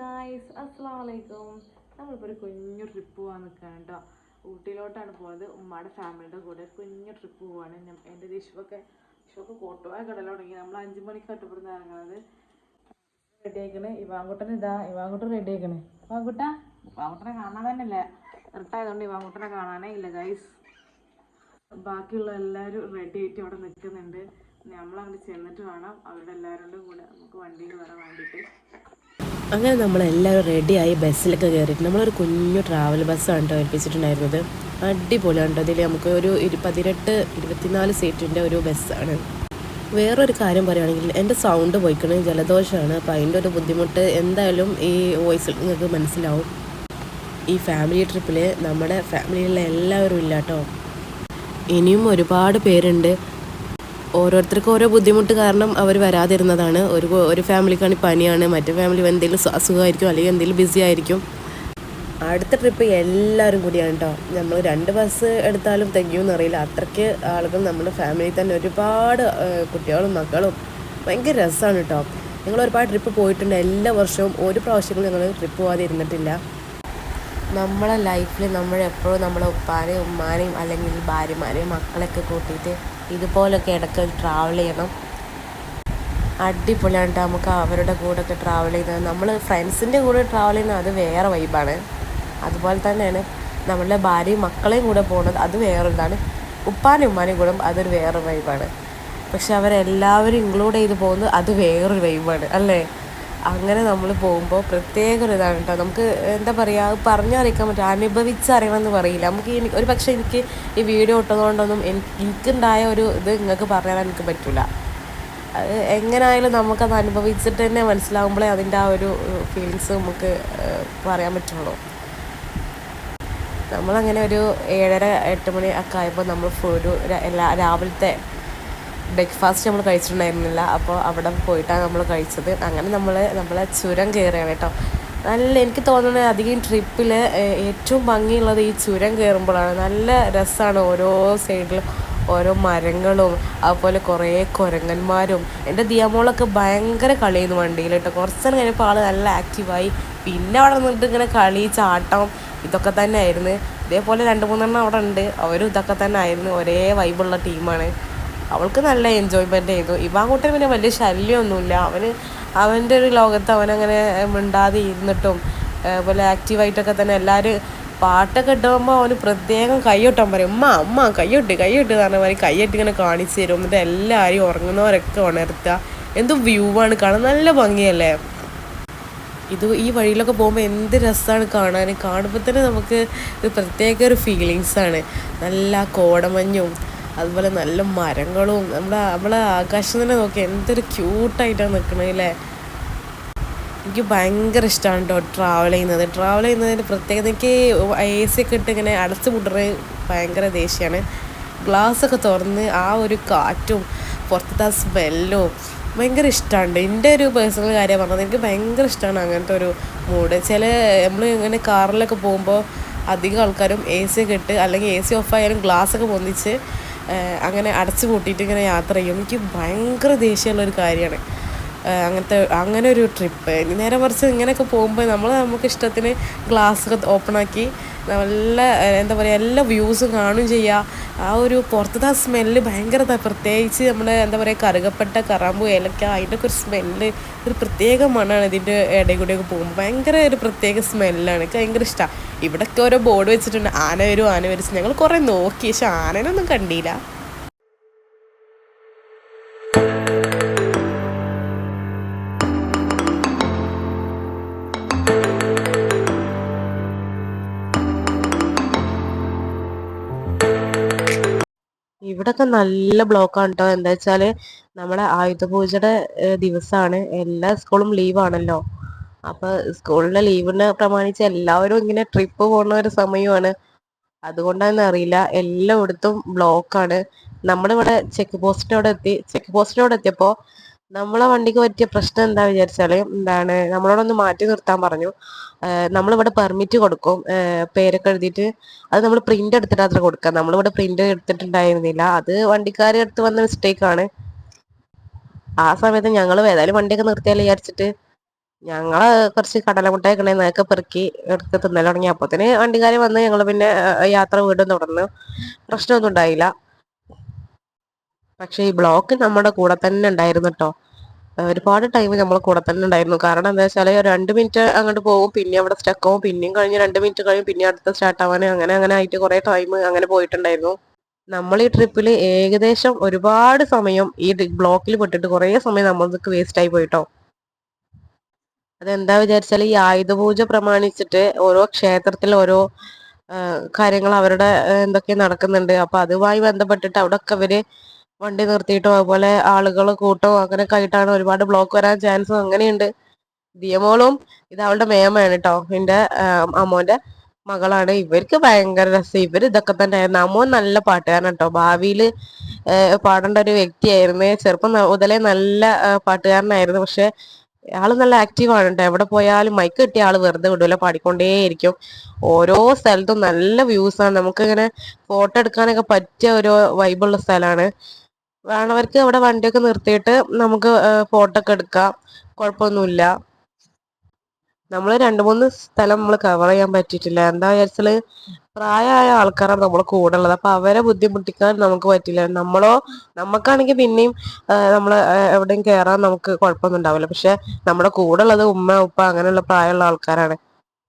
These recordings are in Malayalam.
ഗായ്സ് അസ്സാം വലൈക്കും നമ്മളിപ്പോൾ ഒരു കുഞ്ഞു ട്രിപ്പ് പോകാൻ നിൽക്കുകയാണ് കേട്ടോ ഊട്ടിയിലോട്ടാണ് പോയത്. ഉമ്മയുടെ ഫാമിലിയുടെ കൂടെ കുഞ്ഞു ട്രിപ്പ് പോവാണ്. എന്റെ വിഷുവൊക്കെ ദിശുവൊക്കെ കോട്ടുവായ കടല തുടങ്ങി. നമ്മൾ അഞ്ച് മണിക്കാട്ട് ഇവിടുന്ന് ഇറങ്ങുന്നത് റെഡി ആക്കണേ ഇവാങ്കുട്ടൻ ഇതാ. ഇവാങ്കുട്ടൻ റെഡി ആക്കണേ ഇവാങ്കുട്ട ഇവാങ്കുട്ടനെ കാണാൻ തന്നെ ഇല്ല. ഇരട്ടായതുകൊണ്ട് ഇവാങ്കുട്ടനെ കാണാനേ ഇല്ല ഗൈസ് ബാക്കിയുള്ള എല്ലാവരും റെഡി ആയിട്ട് അവിടെ നിൽക്കുന്നുണ്ട് നമ്മളങ്ങോട്ട് ചെന്നിട്ട് വേണം അവരുടെ എല്ലാവരുടെ കൂടെ നമുക്ക് വണ്ടിയിൽ വരാൻ വേണ്ടിയിട്ട്. അങ്ങനെ നമ്മളെല്ലാവരും റെഡിയായി ബസ്സിലൊക്കെ കയറിയിട്ട് നമ്മളൊരു കുഞ്ഞു ട്രാവൽ ബസ്സാണ് കേട്ടോ ഏൽപ്പിച്ചിട്ടുണ്ടായിരുന്നത്. അടിപൊളിയാണ് കേട്ടോ അതിൽ നമുക്ക് ഒരു പതിനെട്ട് ഇരുപത്തിനാല് സീറ്റിന്റെ ഒരു ബസ്സാണ് വേറൊരു കാര്യം പറയുകയാണെങ്കിൽ എന്റെ സൗണ്ട് പോയിക്കണ് ജലദോഷമാണ് അപ്പോൾ അതിന്റെ ഒരു ബുദ്ധിമുട്ട് എന്തായാലും ഈ വോയിസിൽ നിങ്ങൾക്ക് മനസ്സിലാവും. ഈ ഫാമിലി ട്രിപ്പിൽ നമ്മുടെ ഫാമിലിയിലുള്ള എല്ലാവരും ഇല്ല കേട്ടോ ഇനിയും ഒരുപാട് പേരുണ്ട്. ഓരോരുത്തർക്കും ഓരോ ബുദ്ധിമുട്ട് കാരണം അവർ വരാതിരുന്നതാണ്. ഒരു ഒരു ഫാമിലിക്കാണ് പനിയാണ്. മറ്റേ ഫാമിലി എന്തെങ്കിലും അസുഖമായിരിക്കും അല്ലെങ്കിൽ എന്തെങ്കിലും ബിസി ആയിരിക്കും. അടുത്ത ട്രിപ്പ് എല്ലാവരും കൂടിയാണ് കേട്ടോ നമ്മൾ രണ്ട് ബസ് എടുത്താലും തികയുമെന്ന് അറിയില്ല. അത്രയ്ക്ക് ആളുകൾ നമ്മുടെ ഫാമിലി തന്നെ. ഒരുപാട് കുട്ടികളും മക്കളും. ഭയങ്കര രസമാണ് കേട്ടോ ഞങ്ങൾ ഒരുപാട് ട്രിപ്പ് പോയിട്ടുണ്ട്. എല്ലാ വർഷവും ഒരു പ്രാവശ്യങ്ങളും ഞങ്ങൾ ട്രിപ്പ് പോകാതെ ഇരുന്നിട്ടില്ല നമ്മളെ ലൈഫിൽ നമ്മൾ എപ്പോഴും നമ്മളെ ഉപ്പാനെയും ഉമ്മാനെയും അല്ലെങ്കിൽ ഭാര്യമാരെയും മക്കളെയൊക്കെ കൂട്ടിയിട്ട് ഇതുപോലൊക്കെ ഇടയ്ക്ക് ട്രാവൽ ചെയ്യണം. അടിപൊളിയാണ്ട് നമുക്ക് അവരുടെ കൂടെ ഒക്കെ ട്രാവൽ ചെയ്യുന്നത് നമ്മൾ ഫ്രണ്ട്സിന്റെ കൂടെ ട്രാവൽ ചെയ്യുന്നത് അത് വേറെ വൈബാണ് അതുപോലെ തന്നെയാണ് നമ്മളുടെ ഭാര്യയും മക്കളെയും കൂടെ പോകുന്നത് അത് വേറൊരിതാണ്. ഉപ്പാനും ഉമ്മാനും കൂടെ അതൊരു വേറെ വൈബാണ് പക്ഷെ അവരെല്ലാവരും ഇൻക്ലൂഡ് ചെയ്ത് പോകുന്നത് അത് വേറൊരു വൈബാണ് അല്ലേ? അങ്ങനെ നമ്മൾ പോകുമ്പോൾ പ്രത്യേക ഒരു ഇതാണ് കേട്ടോ നമുക്ക് എന്താ പറയുക പറഞ്ഞറിയിക്കാൻ പറ്റും. അനുഭവിച്ചറിയണമെന്ന് പറയില്ല. നമുക്ക് എനിക്ക് ഒരു പക്ഷേ എനിക്ക് ഈ വീഡിയോ ഇട്ടതുകൊണ്ടൊന്നും എനിക്ക് എനിക്കുണ്ടായ ഒരു ഇത് നിങ്ങൾക്ക് പറയാൻ എനിക്ക് പറ്റില്ല അത് എങ്ങനായാലും നമുക്കത് അനുഭവിച്ചിട്ട് തന്നെ മനസ്സിലാകുമ്പോഴേ അതിന്റെ ആ ഒരു ഫീലിങ്സ് നമുക്ക് പറയാൻ പറ്റുള്ളൂ. നമ്മളങ്ങനെ ഒരു ഏഴര എട്ട് മണി ഒക്കെ ആയപ്പോൾ നമ്മൾ ഒരു എല്ലാ രാവിലത്തെ ബ്രേക്ക്ഫാസ്റ്റ് നമ്മൾ കഴിച്ചിട്ടുണ്ടായിരുന്നില്ല. അപ്പോൾ അവിടെ പോയിട്ടാണ് നമ്മൾ കഴിച്ചത്. അങ്ങനെ നമ്മൾ നമ്മളെ ചുരം കയറുകയാണ് കേട്ടോ. നല്ല എനിക്ക് തോന്നുന്നത് അധികം ട്രിപ്പിൽ ഏറ്റവും ഭംഗിയുള്ളത് ഈ ചുരം കയറുമ്പോഴാണ്. നല്ല രസമാണ് ഓരോ സൈഡിലും ഓരോ മരങ്ങളും അതുപോലെ കുറേ കുരങ്ങന്മാരും. എന്റെ ദിയാമോളൊക്കെ ഭയങ്കര കളിയുന്നു വണ്ടിയിൽ കേട്ടോ. കുറച്ച് നേരം കഴിഞ്ഞപ്പോൾ ആൾ നല്ല ആക്റ്റീവായി പിന്നെ അവിടെ നിന്നിട്ട് ഇങ്ങനെ കളി ചാട്ടം ഇതൊക്കെ തന്നെ ആയിരുന്നു ഇതേപോലെ രണ്ട് മൂന്നെണ്ണം അവിടെ ഉണ്ട്. അവരും ഇതൊക്കെ തന്നെ ആയിരുന്നു ഒരേ വൈബുള്ള ടീമാണ് അവൾക്ക് നല്ല എൻജോയ്മെന്റ് ചെയ്തു ഇവാങ്കുട്ടൻ പിന്നെ വലിയ ശല്യമൊന്നുമില്ല. അവന് അവന്റെ ഒരു ലോകത്ത് അവനങ്ങനെ മിണ്ടാതെ ഇരുന്നിട്ടും അതുപോലെ ആക്റ്റീവായിട്ടൊക്കെ തന്നെ എല്ലാവരും പാട്ടൊക്കെ ഇട്ടുമ്പോൾ അവന് പ്രത്യേകം കൈയൊട്ടാൻ പറയും ഉമ്മ അമ്മ കൈയൊട്ട് കൈയൊട്ട് എന്ന് പറഞ്ഞ മാതിരി കൈയൊട്ട് ഇങ്ങനെ കാണിച്ചു തരും. എന്നിട്ട് എല്ലാവരും ഉറങ്ങുന്നവരൊക്കെ ഉണർത്തുക എന്തും വ്യൂ ആണ് കാണാൻ. നല്ല ഭംഗിയല്ലേ? ഇത് ഈ വഴിയിലൊക്കെ പോകുമ്പോൾ എന്ത് രസമാണ് കാണാൻ കാണുമ്പോൾ തന്നെ നമുക്ക് ഒരു പ്രത്യേക ഒരു ഫീലിങ്സാണ് നല്ല കോടമഞ്ഞും അതുപോലെ നല്ല മരങ്ങളും നമ്മുടെ നമ്മളെ ആകാശം തന്നെ നോക്കി എന്തൊരു ക്യൂട്ടായിട്ടാണ് നിൽക്കണത് അല്ലേ? എനിക്ക് ഭയങ്കര ഇഷ്ടമാണ് കേട്ടോ ട്രാവൽ ചെയ്യുന്നത്. ട്രാവൽ ചെയ്യുന്നതിന്റെ പ്രത്യേകത എനിക്ക് എ സി ഒക്കെ ഇട്ട് ഇങ്ങനെ അടച്ച് മുട്ടറ് ഭയങ്കര ദേഷ്യമാണ് ഗ്ലാസ്സൊക്കെ തുറന്ന് ആ ഒരു കാറ്റും പുറത്തത്തെ ആ സ്മെല്ലും ഭയങ്കര ഇഷ്ടമാണ് എന്റെ ഒരു പേഴ്സണൽ കാര്യം പറഞ്ഞത് എനിക്ക് ഭയങ്കര ഇഷ്ടമാണ് അങ്ങനത്തെ ഒരു മൂഡ് ചില നമ്മൾ ഇങ്ങനെ കാറിലൊക്കെ പോകുമ്പോൾ അധികം ആൾക്കാരും എ സി ഒക്കെ ഇട്ട് അല്ലെങ്കിൽ എ സി ഓഫായാലും ഗ്ലാസ്സൊക്കെ പൊന്തിച്ച് അങ്ങനെ അടച്ചു പൂട്ടിയിട്ട് ഇങ്ങനെ യാത്ര ചെയ്യും. എനിക്ക് ഭയങ്കര ദേഷ്യമുള്ള ഒരു കാര്യമാണ്. അങ്ങനത്തെ അങ്ങനെ ഒരു ട്രിപ്പ്. ഇനി നേരെ മറിച്ച് ഇങ്ങനെയൊക്കെ പോകുമ്പോൾ നമ്മൾ നമുക്ക് ഇഷ്ടത്തിന് ഗ്ലാസ് ഓപ്പണാക്കി നല്ല എന്താ പറയുക എല്ലാ വ്യൂസും കാണും ചെയ്യുക ആ ഒരു പുറത്തത്തെ ആ സ്മെല്ല് ഭയങ്കര പ്രത്യേകിച്ച് നമ്മുടെ എന്താ പറയുക കറുകപ്പെട്ട കറാമ്പു ഏലക്ക അതിന്റെ ഒക്കെ ഒരു സ്മെല്ല് ഒരു പ്രത്യേക മണമാണ് ഇതിന്റെ ഇടയിൽ കൂടെയൊക്കെ പോകുമ്പോൾ ഭയങ്കര ഒരു പ്രത്യേക സ്മെല്ലാണ് എനിക്ക് ഭയങ്കര ഇഷ്ടമാണ് ഇവിടെയൊക്കെ ഓരോ ബോർഡ് വെച്ചിട്ടുണ്ട്. ആന വരും ആന വരും. ഞങ്ങൾ കുറേ നോക്കി. പക്ഷെ ആനനൊന്നും കണ്ടില്ല. ഇവിടൊക്കെ നല്ല ബ്ലോക്കാണ് കേട്ടോ എന്താ വെച്ചാൽ നമ്മളെ ആയുധ പൂജയുടെ ദിവസമാണ് എല്ലാ സ്കൂളും ലീവാണല്ലോ. അപ്പൊ സ്കൂളിലെ ലീവിനെ പ്രമാണിച്ച് എല്ലാവരും ഇങ്ങനെ ട്രിപ്പ് പോകുന്ന ഒരു സമയമാണ്. അതുകൊണ്ടാണെന്ന് അറിയില്ല. എല്ലായിടത്തും ബ്ലോക്കാണ്. നമ്മളിവിടെ ചെക്ക് പോസ്റ്റിനോട് എത്തി ചെക്ക് പോസ്റ്റിനോട് എത്തിയപ്പോൾ നമ്മളെ വണ്ടിക്ക് പറ്റിയ പ്രശ്നം എന്താ വിചാരിച്ചാൽ എന്താണ് നമ്മളോടൊന്ന് മാറ്റി നിർത്താൻ പറഞ്ഞു. നമ്മളിവിടെ പെർമിറ്റ് കൊടുക്കും. പേരൊക്കെ എഴുതിയിട്ട് അത് നമ്മൾ പ്രിന്റ് എടുത്തിട്ട് അത്ര കൊടുക്കുക നമ്മളിവിടെ പ്രിന്റ് എടുത്തിട്ടുണ്ടായിരുന്നില്ല. അത് വണ്ടിക്കാരെ അടുത്ത് വന്ന മിസ്റ്റേക്ക് ആണ്. ആ സമയത്ത് ഞങ്ങൾ ഏതായാലും വണ്ടിയൊക്കെ നിർത്തിയാലോ വിചാരിച്ചിട്ട് ഞങ്ങൾ കുറച്ച് കടലമുട്ടായി കണ്ടേ നേക്കെ പെറുക്കി എടുത്ത് തിന്നൽ തുടങ്ങി അപ്പത്തിന് വണ്ടിക്കാര് വന്ന് ഞങ്ങൾ പിന്നെ യാത്ര വീണ്ടും തുടർന്നു പ്രശ്നമൊന്നും ഉണ്ടായില്ല. പക്ഷെ ഈ ബ്ലോക്ക് നമ്മുടെ കൂടെ തന്നെ ഉണ്ടായിരുന്നു കേട്ടോ ഒരുപാട് ടൈം നമ്മൾ കൂടെ തന്നെ ഉണ്ടായിരുന്നു. കാരണം എന്താ വെച്ചാൽ രണ്ട് മിനിറ്റ് അങ്ങോട്ട് പോകും പിന്നെ അവിടെ സ്റ്റക്ക് ആവും പിന്നെയും കഴിഞ്ഞ് രണ്ട് മിനിറ്റ് കഴിയും പിന്നെ അടുത്ത സ്റ്റാർട്ട് ആവാൻ അങ്ങനെ അങ്ങനെ ആയിട്ട് കുറെ ടൈം അങ്ങനെ പോയിട്ടുണ്ടായിരുന്നു. നമ്മൾ ഈ ട്രിപ്പിൽ ഏകദേശം ഒരുപാട് സമയം ഈ ബ്ലോക്കിൽ പെട്ടിട്ട് കുറേ സമയം നമ്മൾക്ക് വേസ്റ്റ് ആയി പോയിട്ടോ അതെന്താ വിചാരിച്ചാൽ ഈ ആയുധ പൂജ പ്രമാണിച്ചിട്ട് ഓരോ ക്ഷേത്രത്തിൽ ഓരോ കാര്യങ്ങൾ അവരുടെ എന്തൊക്കെ നടക്കുന്നുണ്ട്. അപ്പൊ അതുമായി ബന്ധപ്പെട്ടിട്ട് അവിടെ ഒക്കെ ഇവർ വണ്ടി നിർത്തിയിട്ടോ അതുപോലെ ആളുകൾ കൂട്ടോ അങ്ങനെയൊക്കെ ആയിട്ടാണ് ഒരുപാട് ബ്ലോക്ക് വരാൻ ചാൻസും അങ്ങനെയുണ്ട്. ദിയമോളും ഇത് അവളുടെ മേമയാണ് കേട്ടോ എന്റെ അമ്മോന്റെ മകളാണ്. ഇവർക്ക് ഭയങ്കര രസം. ഇവർ ഇതൊക്കെ തന്നെ ആയിരുന്നു അമ്മോൻ നല്ല പാട്ടുകാരൻ കേട്ടോ ഭാവിയിൽ പാടേണ്ട ഒരു വ്യക്തിയായിരുന്നു. ചെറുപ്പം മുതലേ നല്ല പാട്ടുകാരനായിരുന്നു. പക്ഷെ ആൾ നല്ല ആക്റ്റീവ് ആണ് കേട്ടോ എവിടെ പോയാലും മൈക്ക് കിട്ടിയ ആൾ വെറുതെ വിടൂല. പാടിക്കൊണ്ടേയിരിക്കും ഓരോ സ്ഥലത്തും നല്ല വ്യൂസ് ആണ്. നമുക്ക് ഇങ്ങനെ ഫോട്ടോ എടുക്കാനൊക്കെ പറ്റിയ ഒരു വൈബുള്ള സ്ഥലമാണ്. വേണവർക്ക് അവിടെ വണ്ടിയൊക്കെ നിർത്തിയിട്ട് നമുക്ക് ഫോട്ടോ ഒക്കെ എടുക്കാം. കുഴപ്പമൊന്നുമില്ല. നമ്മൾ രണ്ട് മൂന്ന് സ്ഥലം നമ്മൾ കവർ ചെയ്യാൻ പറ്റിയിട്ടില്ല. എന്താ വിചാരിച്ചാൽ? പ്രായമായ ആൾക്കാരാണ് നമ്മളെ കൂടെ ഉള്ളത് അപ്പൊ അവരെ ബുദ്ധിമുട്ടിക്കാൻ നമുക്ക് പറ്റില്ല. നമ്മളോ നമുക്കാണെങ്കിൽ പിന്നെയും നമ്മൾ എവിടെയും കയറാൻ നമുക്ക് കുഴപ്പമൊന്നും ഉണ്ടാവില്ല പക്ഷെ നമ്മുടെ കൂടെ ഉള്ളത് ഉമ്മ ഉപ്പ അങ്ങനെയുള്ള പ്രായമുള്ള ആൾക്കാരാണ്.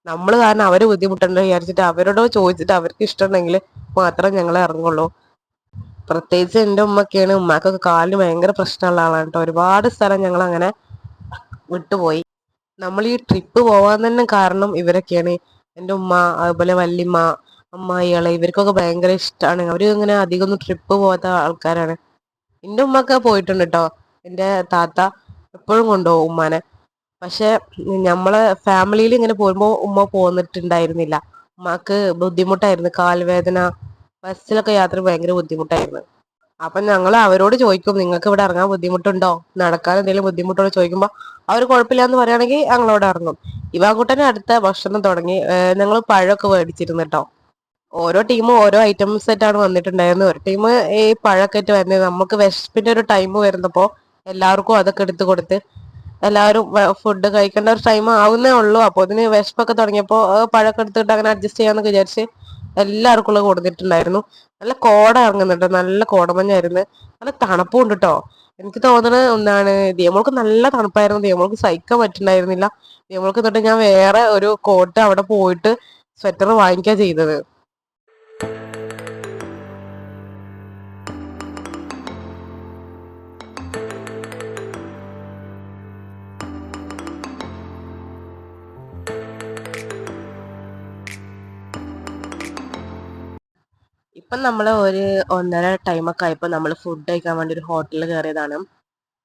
നമ്മൾ കാരണം അവർ ബുദ്ധിമുട്ടണ്ട വിചാരിച്ചിട്ട് അവരോട് ചോദിച്ചിട്ട് അവർക്ക് ഇഷ്ടമുണ്ടെങ്കിൽ മാത്രം ഞങ്ങൾ ഇറങ്ങുള്ളൂ. പ്രത്യേകിച്ച് എന്റെ ഉമ്മയൊക്കെയാണ് ഉമ്മാക്കൊക്കെ കാലിന് ഭയങ്കര പ്രശ്നമുള്ള ആളാണ് കേട്ടോ ഒരുപാട് സ്ഥലം ഞങ്ങൾ അങ്ങനെ വിട്ടുപോയി. നമ്മൾ ഈ ട്രിപ്പ് പോവാൻ തന്നെ കാരണം ഇവരൊക്കെയാണ്. എന്റെ ഉമ്മ അതുപോലെ വല്യമ്മ അമ്മായികൾ ഇവർക്കൊക്കെ ഭയങ്കര ഇഷ്ടമാണ് അവർ ഇങ്ങനെ അധികം ഒന്നും ട്രിപ്പ് പോകാത്ത ആൾക്കാരാണ്. എന്റെ ഉമ്മക്ക പോയിട്ടുണ്ട് കേട്ടോ എന്റെ താത്ത എപ്പോഴും കൊണ്ടുപോകും ഉമ്മാനെ. പക്ഷെ നമ്മളെ ഫാമിലിയിൽ ഇങ്ങനെ പോകുമ്പോൾ ഉമ്മ പോന്നിട്ടുണ്ടായിരുന്നില്ല. ഉമ്മാക്ക് ബുദ്ധിമുട്ടായിരുന്നു. കാൽവേദന ബസ്സിലൊക്കെ യാത്ര ഭയങ്കര ബുദ്ധിമുട്ടായിരുന്നു. അപ്പൊ ഞങ്ങൾ അവരോട് ചോദിക്കും നിങ്ങൾക്ക് ഇവിടെ ഇറങ്ങാൻ ബുദ്ധിമുട്ടുണ്ടോ? നടക്കാൻ എന്തെങ്കിലും ബുദ്ധിമുട്ടോട് ചോദിക്കുമ്പോൾ അവർ കുഴപ്പമില്ല എന്ന് പറയുകയാണെങ്കിൽ ഞങ്ങളോട് ഇറങ്ങും. ഇവാങ്കുട്ടനെ അടുത്ത ഭക്ഷണം തുടങ്ങി ഞങ്ങൾ പഴമൊക്കെ മേടിച്ചിരുന്നു കേട്ടോ ഓരോ ടീമും ഓരോ ഐറ്റംസ് ആയിട്ടാണ് വന്നിട്ടുണ്ടായിരുന്നത്. ഒരു ടീം ഈ പഴമൊക്കെ ആയിട്ട് വരുന്നത്. നമുക്ക് വിശപ്പിന്റെ ഒരു ടൈം വരുന്നപ്പോൾ എല്ലാവർക്കും അതൊക്കെ എടുത്തു കൊടുത്ത് എല്ലാവരും ഫുഡ് കഴിക്കേണ്ട ഒരു ടൈം ആവുന്നേ ഉള്ളൂ. അപ്പൊ അതിന് വിശപ്പൊക്കെ തുടങ്ങിയപ്പോൾ പഴമൊക്കെ എടുത്തിട്ട് അങ്ങനെ അഡ്ജസ്റ്റ് ചെയ്യാന്നൊക്കെ വിചാരിച്ച് എല്ലാവർക്കും ഉള്ള കൊടുത്തിട്ടുണ്ടായിരുന്നു. നല്ല കോട ഇറങ്ങുന്നുണ്ട്. നല്ല കോടമഞ്ഞായിരുന്നു നല്ല തണുപ്പും ഉണ്ട് കേട്ടോ എനിക്ക് തോന്നുന്നത് എന്താണ് ദിയമോൾക്ക് നല്ല തണുപ്പായിരുന്നു. ദിയമോൾക്ക് സഹിക്കാൻ പറ്റുന്നുണ്ടായിരുന്നില്ല ദിയമോൾക്ക് തൊട്ട് ഞാൻ വേറെ ഒരു കോട്ട് അവിടെ പോയിട്ട് സ്വെറ്റർ വാങ്ങിക്കുക ചെയ്തത്. ഇപ്പം നമ്മൾ ഒരു ഒന്നര ടൈമൊക്കെ ആയപ്പോൾ നമ്മൾ ഫുഡ് കഴിക്കാൻ വേണ്ടി ഒരു ഹോട്ടലിൽ കയറിയതാണ്.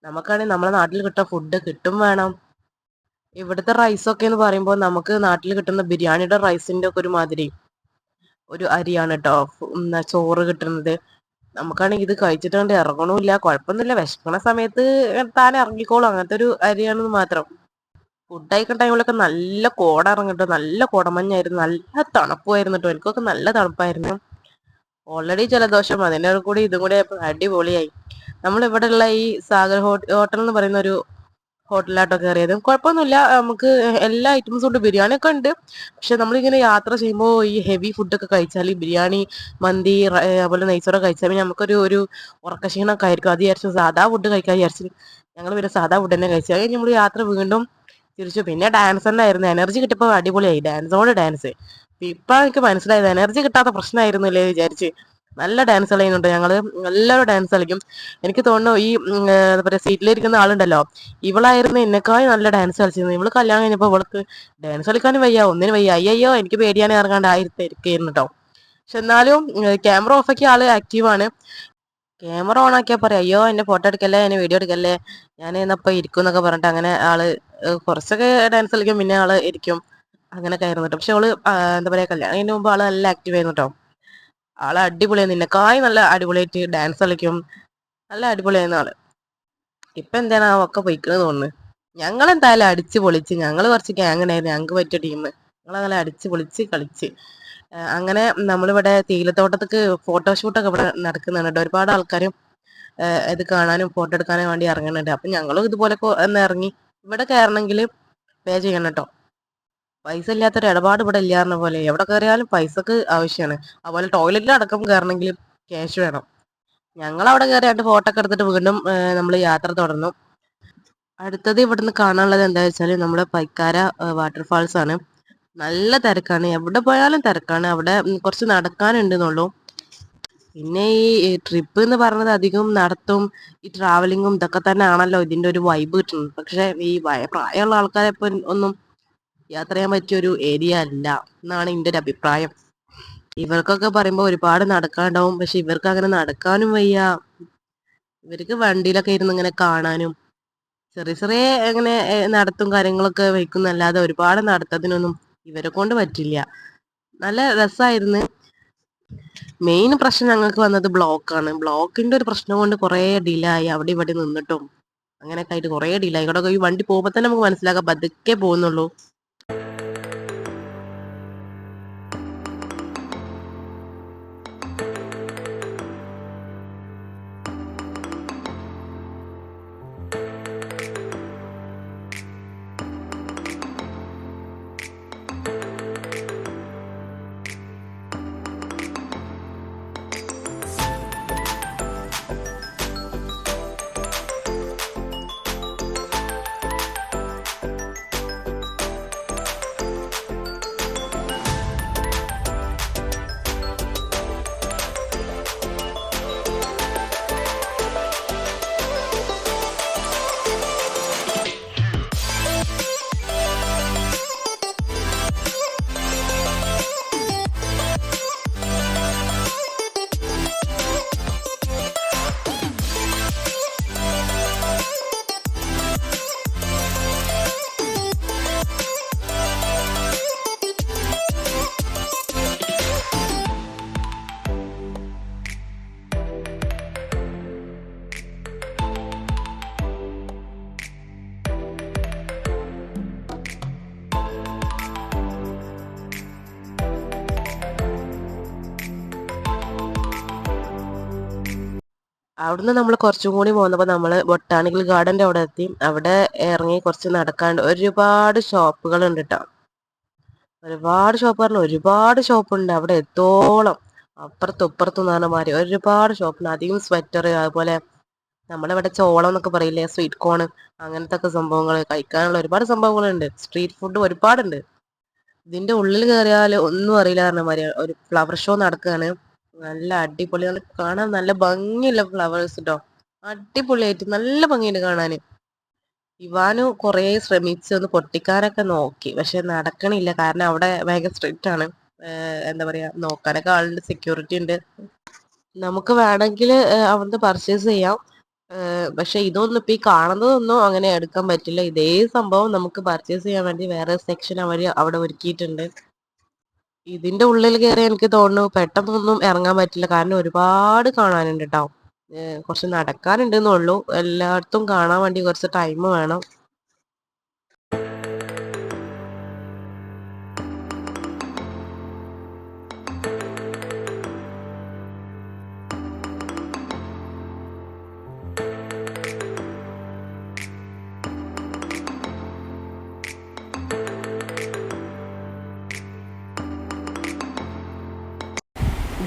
നമുക്കാണെങ്കിൽ നമ്മളെ നാട്ടിൽ കിട്ടുന്ന ഫുഡ് കിട്ടും വേണം. ഇവിടുത്തെ റൈസൊക്കെ എന്ന് പറയുമ്പോൾ നമുക്ക് നാട്ടിൽ കിട്ടുന്ന ബിരിയാണിയുടെ റൈസിന്റെ ഒക്കെ ഒരു മാതിരി ഒരു അരിയാണ് കേട്ടോ. ചോറ് കിട്ടുന്നത്. നമുക്കാണെങ്കിൽ ഇത് കഴിച്ചിട്ട് കണ്ട് ഇറങ്ങണമില്ല കുഴപ്പമൊന്നുമില്ല. വിശക്കണ സമയത്ത് താൻ ഇറങ്ങിക്കോളും. അങ്ങനത്തെ ഒരു അരിയാണെന്ന് മാത്രം. ഫുഡ് കഴിക്കുന്ന ടൈമിലൊക്കെ നല്ല കോട ഇറങ്ങിട്ടോ നല്ല കോടമഞ്ഞായിരുന്നു. നല്ല തണുപ്പായിരുന്നു കേട്ടോ. എനിക്കൊക്കെ നല്ല തണുപ്പായിരുന്നു. ഓൾറെഡി ജലദോഷം അതിന്റെ കൂടി ഇതും കൂടി അടിപൊളിയായി. നമ്മൾ ഇവിടെയുള്ള ഈ സാഗർ ഹോട്ടൽ എന്ന് പറയുന്ന ഒരു ഹോട്ടലിലാട്ടോ കയറിയത് കുഴപ്പമൊന്നുമില്ല നമുക്ക് എല്ലാ ഐറ്റംസും ഉണ്ട്. ബിരിയാണി ഒക്കെ ഉണ്ട്. പക്ഷെ നമ്മളിങ്ങനെ യാത്ര ചെയ്യുമ്പോൾ ഈ ഹെവി ഫുഡൊക്കെ കഴിച്ചാൽ ഈ ബിരിയാണി മന്തി അതുപോലെ നെയ്ച്ചോറൊക്കെ കഴിച്ചാൽ പിന്നെ നമുക്കൊരു ഒരു ഉറക്കക്ഷീണമൊക്കെ ആയിരിക്കും. അത് വിചാരിച്ചു സാധാ ഫുഡ് കഴിക്കാൻ വിചാരിച്ചു ഞങ്ങൾ പിന്നെ സാധാ ഫുഡ് തന്നെ കഴിച്ചു. കഴിഞ്ഞ് നമ്മൾ യാത്ര വീണ്ടും തിരിച്ചു. പിന്നെ ഡാൻസ് തന്നെ ആയിരുന്നു എനർജി കിട്ടിയപ്പോൾ അടിപൊളിയായി. ഡാൻസോട് ഡാൻസ്. ഇപ്പൊ എനിക്ക് മനസ്സിലായത് എനർജി കിട്ടാത്ത പ്രശ്നമായിരുന്നു അല്ലേ വിചാരിച്ച് നല്ല ഡാൻസ് കളിയുന്നുണ്ട് ഞങ്ങൾ. എല്ലാവരും ഡാൻസ് കളിക്കും. എനിക്ക് തോന്നുന്നു ഈ എന്താ പറയാ സീറ്റിലിരിക്കുന്ന ആളുണ്ടല്ലോ ഇവളായിരുന്നു എന്നെക്കാളും നല്ല ഡാൻസ് കളിച്ചിരുന്നു ഇവൾ കല്യാണം കഴിഞ്ഞപ്പോ ഇവൾക്ക് ഡാൻസ് കളിക്കാനും വയ്യ ഒന്നിനും വയ്യ. അയ്യോ എനിക്ക് പേടിയാണ് ഇറങ്ങാണ്ട് ആയിരത്തി ഇരിക്കുന്നു കേട്ടോ പക്ഷെ എന്നാലും ക്യാമറ ഓഫാക്കിയ ആൾ ആക്റ്റീവാണ് ക്യാമറ ഓൺ ആക്കിയാൽ പറയാം അയ്യോ എന്നെ ഫോട്ടോ എടുക്കല്ലേ എന്നെ വീഡിയോ എടുക്കല്ലേ ഞാൻ എന്നപ്പോ ഇരിക്കും എന്നൊക്കെ പറഞ്ഞിട്ട് അങ്ങനെ ആൾ കുറച്ചൊക്കെ ഡാൻസ് കളിക്കും പിന്നെ ആൾ ഇരിക്കും. അങ്ങനെയൊക്കെ ആയിരുന്നു കേട്ടോ പക്ഷെ അവൾ എന്താ പറയാ കല്യാണം അതിന് മുമ്പ് ആൾ നല്ല ആക്റ്റീവ് ആയിരുന്നു കേട്ടോ ആൾ അടിപൊളിയായിരുന്നു. നിന്നെക്കായി നല്ല അടിപൊളിയായിട്ട് ഡാൻസ് കളിക്കും. നല്ല അടിപൊളിയായിരുന്നു ആൾ. ഇപ്പൊ എന്താണ് ആ ഒക്കെ പൊയ്ക്കുന്നത് തോന്നുന്നു. ഞങ്ങൾ എന്തായാലും അടിച്ച് പൊളിച്ച് ഞങ്ങൾ കുറച്ച് ഗ്യാങ് ഉണ്ടായിരുന്നു ഞങ്ങൾക്ക് പറ്റിയ ടീം ഞങ്ങൾ അങ്ങനെ അടിച്ച് പൊളിച്ച് കളിച്ച്. അങ്ങനെ നമ്മളിവിടെ തേയിലത്തോട്ടത്തേക്ക് ഫോട്ടോഷൂട്ടൊക്കെ ഇവിടെ നടക്കുന്നുണ്ട് കേട്ടോ. ഒരുപാട് ആൾക്കാരും ഇത് കാണാനും ഫോട്ടോ എടുക്കാനും വേണ്ടി ഇറങ്ങുന്നുണ്ട്. അപ്പൊ ഞങ്ങളും ഇതുപോലെ ഒന്ന് ഇറങ്ങി. ഇവിടെ കയറണമെങ്കിൽ പേ ചെയ്യണം കേട്ടോ പൈസ ഇല്ലാത്തൊരു ഇടപാട് ഇവിടെ ഇല്ലാറുന്ന പോലെ എവിടെ കയറിയാലും പൈസക്ക് ആവശ്യമാണ് അതുപോലെ ടോയ്ലറ്റിൽ അടക്കം കയറണമെങ്കിൽ ക്യാഷ് വേണം. ഞങ്ങൾ അവിടെ കയറിയാണ്ട് ഫോട്ടോ ഒക്കെ എടുത്തിട്ട് വീണ്ടും നമ്മൾ യാത്ര തുടർന്നു. അടുത്തത് ഇവിടുന്ന് കാണാനുള്ളത് എന്താ വെച്ചാൽ നമ്മുടെ പൈക്കാര വാട്ടർഫാൾസ് ആണ്. നല്ല തിരക്കാണ്. എവിടെ പോയാലും തിരക്കാണ്. അവിടെ കുറച്ച് നടക്കാനുണ്ടെന്നുള്ളൂ. പിന്നെ ഈ ട്രിപ്പ് എന്ന് പറയുന്നത് അധികം നടത്തും ഈ ട്രാവലിങ്ങും ഇതൊക്കെ തന്നെ ആണല്ലോ ഇതിന്റെ ഒരു വൈബ് കിട്ടുന്നത്. പക്ഷെ ഈ പ്രായമുള്ള ആൾക്കാരെ ഒന്നും യാത്ര ചെയ്യാൻ പറ്റിയ ഒരു ഏരിയ അല്ല എന്നാണ് എന്റെ ഒരു അഭിപ്രായം. ഇവർക്കൊക്കെ പറയുമ്പോൾ ഒരുപാട് നടക്കാനുണ്ടാവും പക്ഷെ ഇവർക്ക് അങ്ങനെ നടക്കാനും വയ്യ. ഇവർക്ക് വണ്ടിയിലൊക്കെ ഇരുന്ന് ഇങ്ങനെ കാണാനും ചെറിയ ചെറിയ ഇങ്ങനെ നടത്തും കാര്യങ്ങളൊക്കെ വയ്ക്കുന്നല്ലാതെ ഒരുപാട് നടത്തത്തിനൊന്നും ഇവരെ കൊണ്ട് പറ്റില്ല. നല്ല രസമായിരുന്നു മെയിൻ പ്രശ്നം ഞങ്ങൾക്ക് വന്നത് ബ്ലോക്കാണ് ബ്ലോക്കിന്റെ ഒരു പ്രശ്നം കൊണ്ട് കുറേ ഡിലേ ആയി അവിടെ ഇവിടെ നിന്നിട്ടും അങ്ങനെയൊക്കെ ആയിട്ട് കുറേ ഡിലേ ആയി ഇവിടെ ഈ വണ്ടി പോകുമ്പോൾ തന്നെ നമുക്ക് മനസ്സിലാക്കാം. പതുക്കെ പോകുന്നുള്ളൂ. അവിടുന്ന് നമ്മൾ കുറച്ചും കൂടി പോന്നപ്പോൾ നമ്മൾ ബൊട്ടാണിക്കൽ ഗാർഡന്റെ അവിടെ എത്തി. അവിടെ ഇറങ്ങി കുറച്ച് നടക്കാണ്ട് ഒരുപാട് ഷോപ്പുകൾ ഉണ്ട് കേട്ടോ ഒരുപാട് ഷോപ്പ് പറഞ്ഞു ഒരുപാട് ഷോപ്പ് ഉണ്ട്. അവിടെ എത്തോളം അപ്പുറത്തും ഇപ്പുറത്തും പറഞ്ഞ മാതിരി ഒരുപാട് ഷോപ്പുണ്ട് അധികം സ്വെറ്റർ അതുപോലെ നമ്മളിവിടെ ചോളം എന്നൊക്കെ പറയില്ലേ സ്വീറ്റ് കോൺ അങ്ങനത്തെ ഒക്കെ സംഭവങ്ങൾ കഴിക്കാനുള്ള ഒരുപാട് സംഭവങ്ങളുണ്ട് സ്ട്രീറ്റ് ഫുഡ് ഒരുപാടുണ്ട്. ഇതിന്റെ ഉള്ളിൽ കയറിയാൽ ഒന്നും അറിയില്ല പറഞ്ഞ മാതിരി ഒരു ഫ്ലവർ ഷോ നടക്കുകയാണ് നല്ല അടിപൊളി. നല്ല കാണാൻ നല്ല ഭംഗിയുള്ള ഫ്ലവേഴ്സ് കേട്ടോ അടിപൊളിയായിട്ട് നല്ല ഭംഗിയുണ്ട് കാണാന്. ഇവാനു കുറേ ശ്രമിച്ച് ഒന്ന് പൊട്ടിക്കാനൊക്കെ നോക്കി. പക്ഷെ നടക്കണില്ല. കാരണം അവിടെ ഭയങ്കര സ്ട്രിക്റ്റ് ആണ്. എന്താ പറയാ നോക്കാനൊക്കെ ആളുണ്ട്. സെക്യൂരിറ്റി ഉണ്ട്. നമുക്ക് വേണമെങ്കിൽ അവിടുന്ന് പർച്ചേസ് ചെയ്യാം. പക്ഷെ ഇതൊന്നും ഇപ്പൊ ഈ കാണുന്നതൊന്നും അങ്ങനെ എടുക്കാൻ പറ്റില്ല. ഇതേ സംഭവം നമുക്ക് പർച്ചേസ് ചെയ്യാൻ വേണ്ടി വേറെ സെക്ഷൻ അവർ അവിടെ ഒരുക്കിയിട്ടുണ്ട്. ഇതിന്റെ ഉള്ളിൽ കയറി എനിക്ക് തോന്നുന്നു പെട്ടെന്നൊന്നും ഇറങ്ങാൻ പറ്റില്ല. കാരണം ഒരുപാട് കാണാനുണ്ട് കേട്ടോ കുറച്ച് നടക്കാനുണ്ടെന്നുള്ളൂ എല്ലായിടത്തും കാണാൻ വേണ്ടി കുറച്ച് ടൈം വേണം.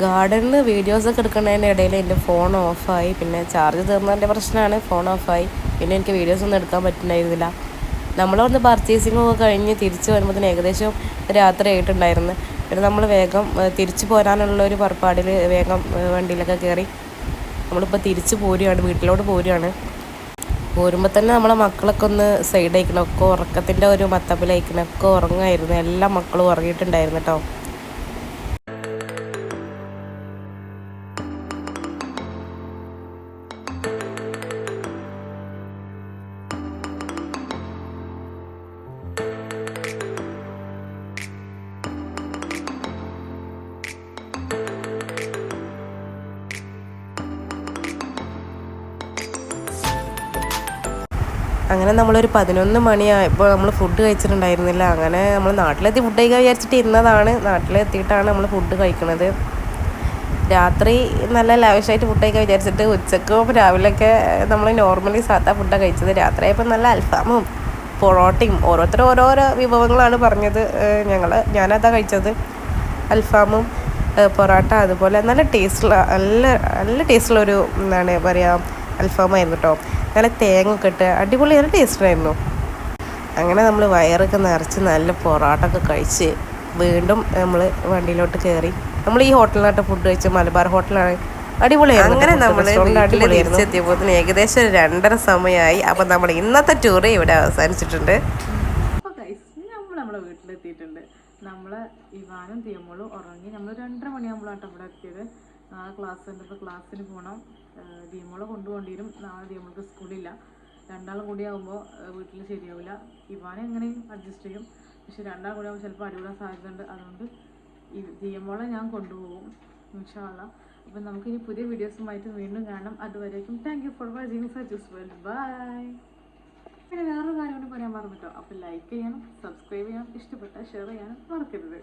ഗാർഡനിൽ വീഡിയോസൊക്കെ എടുക്കുന്നതിന്റെ ഇടയിൽ എന്റെ ഫോൺ ഓഫായി പിന്നെ ചാർജ് തീർന്നതിന്റെ പ്രശ്നമാണ് ഫോൺ ഓഫായി പിന്നെ എനിക്ക് വീഡിയോസ് ഒന്നും എടുക്കാൻ പറ്റുന്നുണ്ടായിരുന്നില്ല നമ്മളവിടുന്ന് പർച്ചേസിംഗ് ഒക്കെ കഴിഞ്ഞ് തിരിച്ച് വരുമ്പോൾ ഏകദേശം രാത്രി ആയിട്ടുണ്ടായിരുന്നു. പിന്നെ നമ്മൾ വേഗം തിരിച്ചു പോരാനുള്ള ഒരു പുറപ്പാടിൽ വേഗം വണ്ടിയിലൊക്കെ കയറി നമ്മളിപ്പോൾ തിരിച്ച് പോരുകയാണ് വീട്ടിലോട്ട് പോരുകയാണ് പോരുമ്പോൾ തന്നെ നമ്മളെ മക്കളൊക്കെ ഒന്ന് സൈഡ് അയക്കണം ഒക്കെ ഉറക്കത്തിന്റെ ഒരു മത്തപ്പിലയക്കണം ഒക്കെ ഉറങ്ങായിരുന്നു. എല്ലാ മക്കളും ഉറങ്ങിയിട്ടുണ്ടായിരുന്നു കേട്ടോ അങ്ങനെ നമ്മളൊരു പതിനൊന്ന് മണിയായപ്പോൾ നമ്മൾ ഫുഡ് കഴിച്ചിട്ടുണ്ടായിരുന്നില്ല. അങ്ങനെ നമ്മൾ നാട്ടിലെത്തി ഫുഡ് കഴിക്കാൻ വിചാരിച്ചിട്ട് ഇരുന്നതാണ് നാട്ടിലെത്തിയിട്ടാണ് നമ്മൾ ഫുഡ് കഴിക്കുന്നത് രാത്രി നല്ല ലാവിഷായിട്ട് ഫുഡ് കഴിക്കാൻ വിചാരിച്ചിട്ട് ഉച്ചക്കും രാവിലെയൊക്കെ നമ്മൾ നോർമലി സാധാ ഫുഡാണ് കഴിച്ചത്. രാത്രിയായപ്പോൾ നല്ല അൽഫാമും പൊറോട്ടയും ഓരോരുത്തരും ഓരോരോ വിഭവങ്ങളാണ് പറഞ്ഞത്. ഞങ്ങൾ ഞാനതാ കഴിച്ചത്. അൽഫാമും പൊറോട്ട അതുപോലെ നല്ല ടേസ്റ്റുള്ള നല്ല നല്ല ടേസ്റ്റുള്ള ഒരു എന്താണ് പറയുക അൽഫാമായിരുന്നു കേട്ടോ നല്ല തേങ്ങ ഒക്കെ ഇട്ട് അടിപൊളി നല്ല ടേസ്റ്റായിരുന്നു അങ്ങനെ നമ്മൾ വയറൊക്കെ നിറച്ച് നല്ല പൊറോട്ട ഒക്കെ കഴിച്ച് വീണ്ടും നമ്മൾ വണ്ടിയിലോട്ട് കയറി നമ്മൾ ഈ ഹോട്ടലിനകത്ത് ഫുഡ് കഴിച്ച് മലബാർ ഹോട്ടലാണ് അടിപൊളിയായിരുന്നു അങ്ങനെ നമ്മൾ തിരിച്ചെത്തിയപ്പോൾ ഏകദേശം ഒരു രണ്ടര സമയമായി. അപ്പം നമ്മൾ ഇന്നത്തെ ടൂർ ഇവിടെ അവസാനിച്ചിട്ടുണ്ട്. അപ്പോൾ ഗൈസ് നമ്മൾ നമ്മുടെ വീട്ടിലെത്തിയിട്ടുണ്ട്. നമ്മൾ ഇവാനും തീയമ്മളും ഉറങ്ങി നമ്മൾ രണ്ടര മണിയാകുമ്പോഴാണ് ഇവിടെ എത്തിയത്. നാളെ ക്ലാസ് ഉണ്ട് ഇപ്പോൾ ക്ലാസ്സിന് പോകണം തീയമ്മളെ കൊണ്ടുപോകേണ്ടിവരും. നാളെ ദീമോൾക്ക് സ്കൂളില്ല രണ്ടാളും കൂടി വീട്ടിൽ ശരിയാവില്ല ഇവാനെ എങ്ങനെയും അഡ്ജസ്റ്റ് ചെയ്യും. പക്ഷെ രണ്ടാൾ കൂടി ആകുമ്പോൾ ചിലപ്പോൾ അടിപൊളി സാധ്യതയുണ്ട്. അതുകൊണ്ട് ഈ ദീമോളെ ഞാൻ കൊണ്ടുപോകും. ഇൻഷാല്ല അപ്പം നമുക്കിനി പുതിയ വീഡിയോസുമായിട്ട് വീണ്ടും കാണാം. അതുവരേക്കും thank you for watching such well bye പിന്നെ വേറൊരു കാര്യം കൂടി പറയാൻ മറന്നിട്ടോ. അപ്പോൾ ലൈക്ക് ചെയ്യണം സബ്സ്ക്രൈബ് ചെയ്യണം ഇഷ്ടപ്പെട്ടാൽ ഷെയർ ചെയ്യണം മറക്കരുത്.